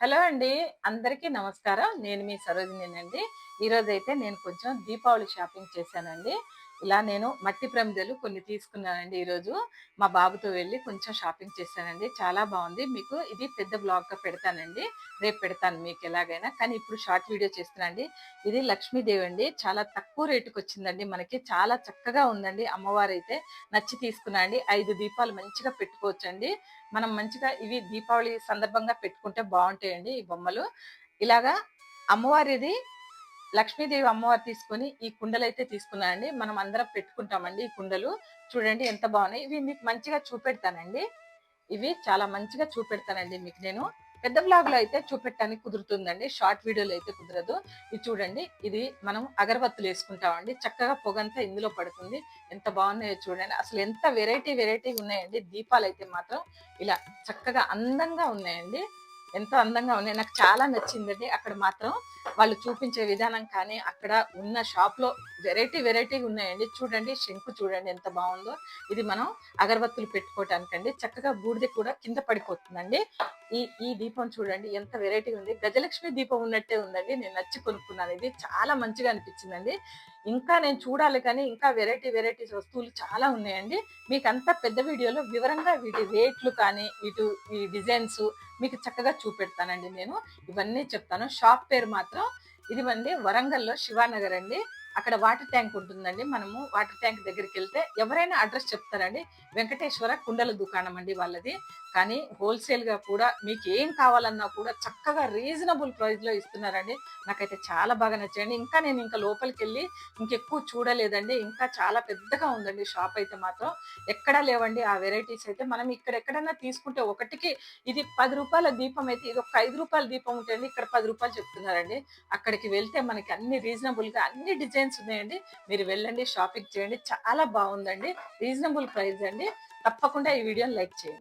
Hello అండి. అందరికీ నమస్కారం. నేను మీ సరోజినేనండి. ఈరోజైతే నేను కొంచెం దీపావళి షాపింగ్ చేశానండి. ఇలా నేను మట్టి ప్రమిదలు కొన్ని తీసుకున్నానండి ఈరోజు. మా బాబుతో వెళ్ళి కొంచెం షాపింగ్ చేశానండి. చాలా బాగుంది. మీకు ఇది పెద్ద బ్లాగ్గా పెడతానండి. రేపు పెడతాను మీకు ఎలాగైనా. కానీ ఇప్పుడు షార్ట్ వీడియో చేస్తున్నానండి ఇది లక్ష్మీదేవి అండి. చాలా తక్కువ రేటుకి వచ్చిందండి మనకి. చాలా చక్కగా ఉందండి. అమ్మవారు అయితే నచ్చి తీసుకున్నాండి ఐదు దీపాలు మంచిగా పెట్టుకోవచ్చండి. మనం మంచిగా ఇవి దీపావళి సందర్భంగా పెట్టుకుంటే బాగుంటాయండి ఈ బొమ్మలు. ఇలాగా అమ్మవారిది లక్ష్మీదేవి అమ్మవారు తీసుకొని ఈ కుండలు అయితే తీసుకున్నానండి మనం అందరం పెట్టుకుంటామండి ఈ కుండలు. చూడండి ఎంత బాగున్నాయి. ఇవి మీకు మంచిగా చూపెడతానండి. ఇవి చాలా మంచిగా చూపెడతానండి మీకు నేను. పెద్ద బ్లాగ్లో అయితే చూపెట్టడానికి కుదురుతుందండి. షార్ట్ వీడియోలో అయితే కుదరదు. ఇది చూడండి. ఇది మనం అగరబత్తులు వేసుకుంటామండి. చక్కగా పొగంతా ఇందులో పడుతుంది. ఎంత బాగున్నాయో చూడండి. అసలు ఎంత వెరైటీ వెరైటీ ఉన్నాయండి. దీపాలు అయితే మాత్రం ఇలా చక్కగా అందంగా ఉన్నాయండి. ఎంతో అందంగా ఉన్నాయి. నాకు చాలా నచ్చిందండి. అక్కడ మాత్రం వాళ్ళు చూపించే విధానం కానీ అక్కడ ఉన్న షాప్లో వెరైటీ వెరైటీ ఉన్నాయండి. చూడండి శంకు చూడండి ఎంత బాగుందో. ఇది మనం అగరబత్తులు పెట్టుకోవటానికండి. చక్కగా బూడిద కూడా కింద పడిపోతుందండి. ఈ ఈ దీపం చూడండి ఎంత వెరైటీ ఉంది. గజలక్ష్మి దీపం ఉన్నట్టే ఉందండి. నేను నచ్చి కొనుక్కున్నాను. ఇది చాలా మంచిగా అనిపించిందండి. ఇంకా నేను చూడాలి కానీ ఇంకా వెరైటీ వెరైటీస్ వస్తువులు చాలా ఉన్నాయండి. మీకు అంతా పెద్ద వీడియోలో వివరంగా వీటి రేట్లు కానీ వీటి ఈ డిజైన్స్ మీకు చక్కగా చూపెడతానండి నేను. ఇవన్నీ చెప్తాను. షాప్ పేరు మాత్రం ఇది అండి వరంగల్లో శివానగర్ అండి. అక్కడ వాటర్ ట్యాంక్ ఉంటుందండి. మనము వాటర్ ట్యాంక్ దగ్గరికి వెళ్తే ఎవరైనా అడ్రస్ చెప్తారండి. వెంకటేశ్వర కుండల దుకాణం అండి వాళ్ళది. కానీ హోల్సేల్గా కూడా మీకు ఏం కావాలన్నా కూడా చక్కగా రీజనబుల్ ప్రైస్లో ఇస్తున్నారండి. నాకైతే చాలా బాగా నచ్చాయండి. ఇంకా నేను ఇంకా లోపలికి వెళ్ళి ఇంకెక్కువ చూడలేదండి. ఇంకా చాలా పెద్దగా ఉందండి షాప్ అయితే మాత్రం. ఎక్కడా లేవండి. ఆ వెరైటీస్ అయితే మనం ఇక్కడ ఎక్కడైనా తీసుకుంటే ఒకటికి ఇది పది రూపాయల దీపం అయితే ఇది ఒక ఐదు రూపాయల దీపం ఉంటుంది ఇక్కడ పది రూపాయలు చెప్తున్నారండి. అక్కడికి వెళ్తే మనకి అన్ని రీజనబుల్గా అన్ని డిజైన్స్ ఉన్నాయండి. మీరు వెళ్ళండి షాపింగ్ చేయండి. చాలా బాగుందండి. రీజనబుల్ ప్రైస్ అండి. తప్పకుండా ఈ వీడియోని లైక్ చేయండి.